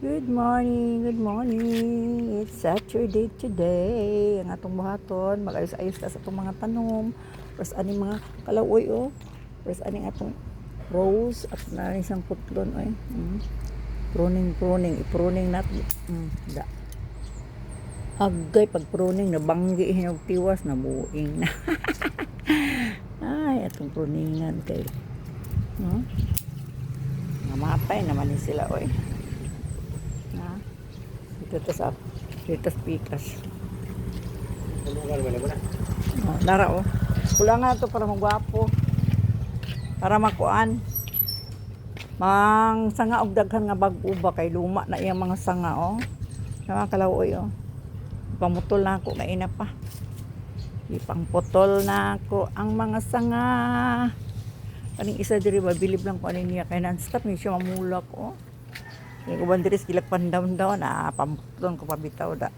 Good morning, good morning. It's Saturday today. Ang atong buhaton, magayos-ayos ta sa atong mga tanom. First ani mga kalawoy oh. First ani atong rose at na isang putlon oy. Mm. Pruning, pruning, ipruning natin. Mm, da. Agay pag pruning nabanggi hinog tiwas na buing na. Ay, atong pruningan kay. No? Namatay naman ni sila oy. Sa dito sa pikas. Oh, lara oh. Kulangan to para magwapo. Para makuan. Mang sanga og daghan nga bag-o ba kay luma na iyang mga sanga oh. Sa mga kalawoy oh. Pamutol na ako kaina pa. Ipangputol na ako ang mga sanga. Kaning isa diri ba bilib lang ko ani niya kay non-stop ni siya mamulak oh. Yung uban diri skilak pandam daw na pamutol ko pabitaw da.